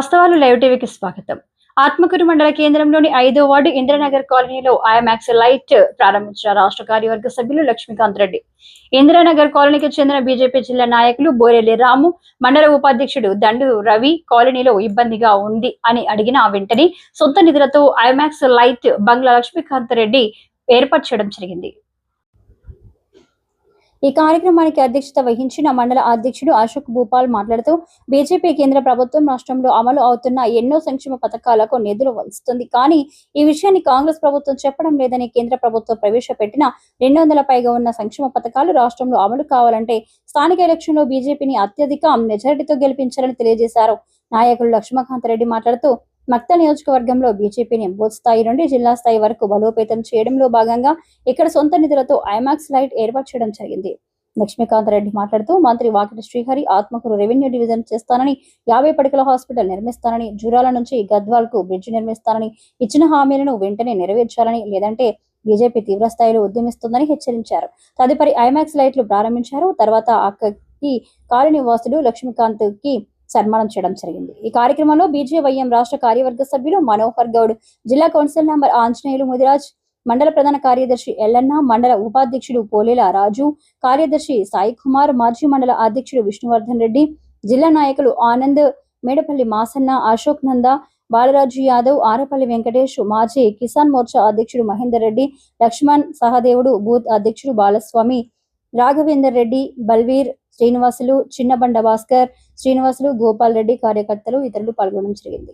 వాస్తవాలు లైవ్ టీవీకి స్వాగతం. ఆత్మకూరు మండల కేంద్రంలోని ఐదో వార్డు ఇంద్రనగర్ కాలనీలో ఐఎంఎక్స్ లైట్ ప్రారంభించిన రాష్ట్ర కార్యవర్గ సభ్యులు లక్ష్మీకాంత్ రెడ్డి. ఇందిరానగర్ కాలనీకి చెందిన బీజేపీ జిల్లా నాయకులు బోరెల్లి రాము మండల ఉపాధ్యక్షుడు దండు రవి కాలనీలో ఇబ్బందిగా ఉంది అని అడిగిన వెంటనే సొంత నిధులతో ఐమాక్స్ లైట్ బంగ్లా లక్ష్మీకాంత్ రెడ్డి ఏర్పాటు చేయడం జరిగింది. ఈ కార్యక్రమానికి అధ్యక్షత వహించిన మండల అధ్యక్షుడు అశోక్ భూపాల్ మాట్లాడుతూ బీజేపీ కేంద్ర ప్రభుత్వం రాష్ట్రంలో అమలు అవుతున్న ఎన్నో సంక్షేమ పథకాలకు నిధులు వస్తుంది కానీ ఈ విషయాన్ని కాంగ్రెస్ ప్రభుత్వం చెప్పడం లేదని కేంద్ర ప్రభుత్వం ప్రవేశపెట్టిన రెండు వందల పైగా ఉన్న సంక్షేమ పథకాలు రాష్ట్రంలో అమలు కావాలంటే స్థానిక ఎలక్షన్లో బీజేపీని అత్యధిక మెజారిటీతో గెలిపించాలని తెలియజేశారు. నాయకులు లక్ష్మకాంత్ రెడ్డి మాట్లాడుతూ మక్త నియోజకవర్గంలో బీజేపీని బూత్ స్థాయి నుండి జిల్లా స్థాయి వరకు బలోపేతం చేయడంలో భాగంగా ఇక్కడ సొంత నిధులతో ఐమాక్స్ లైట్ ఏర్పాటు చేయడం జరిగింది. లక్ష్మీకాంత్ రెడ్డి మాట్లాడుతూ మంత్రి వాకిటి శ్రీహరి ఆత్మకూరు రెవెన్యూ డివిజన్ చేస్తానని యాభై పడకల హాస్పిటల్ నిర్మిస్తానని జూరాల నుంచి గద్వాల్కు బ్రిడ్జ్ నిర్మిస్తానని ఇచ్చిన హామీలను వెంటనే నెరవేర్చాలని లేదంటే బీజేపీ తీవ్ర స్థాయిలో ఉద్యమిస్తుందని హెచ్చరించారు. తదుపరి ఐమాక్స్ లైట్లు ప్రారంభించారు. తర్వాత అక్కకి కాలనీ వాసులు లక్ష్మీకాంత్కి సన్మానం చేయడం జరిగింది. ఈ కార్యక్రమంలో బీజేవైఎం రాష్ట్ర కార్యవర్గ సభ్యులు మనోహర్ గౌడ్ జిల్లా కౌన్సిల్ నంబర్ ఆంజనేయులు ముదిరాజ్ మండల ప్రధాన కార్యదర్శి ఎల్లన్న మండల ఉపాధ్యక్షుడు పోలేల రాజు కార్యదర్శి సాయి కుమార్ మాజీ మండల అధ్యక్షుడు విష్ణువర్ధన్ రెడ్డి జిల్లా నాయకులు ఆనంద్ మేడపల్లి మాసన్న అశోక్ నంద బాలరాజు యాదవ్ ఆరపల్లి వెంకటేష్ మాజీ కిసాన్ మోర్చా అధ్యక్షుడు మహేందర్ రెడ్డి లక్ష్మణ్ సహదేవుడు బూత్ అధ్యక్షుడు బాలస్వామి రాఘవేందర్ రెడ్డి బల్వీర్ శ్రీనివాసులు చిన్నబండ భాస్కర్ శ్రీనివాసులు గోపాల్ రెడ్డి కార్యకర్తలు ఇతరులు పాల్గొనడం జరిగింది.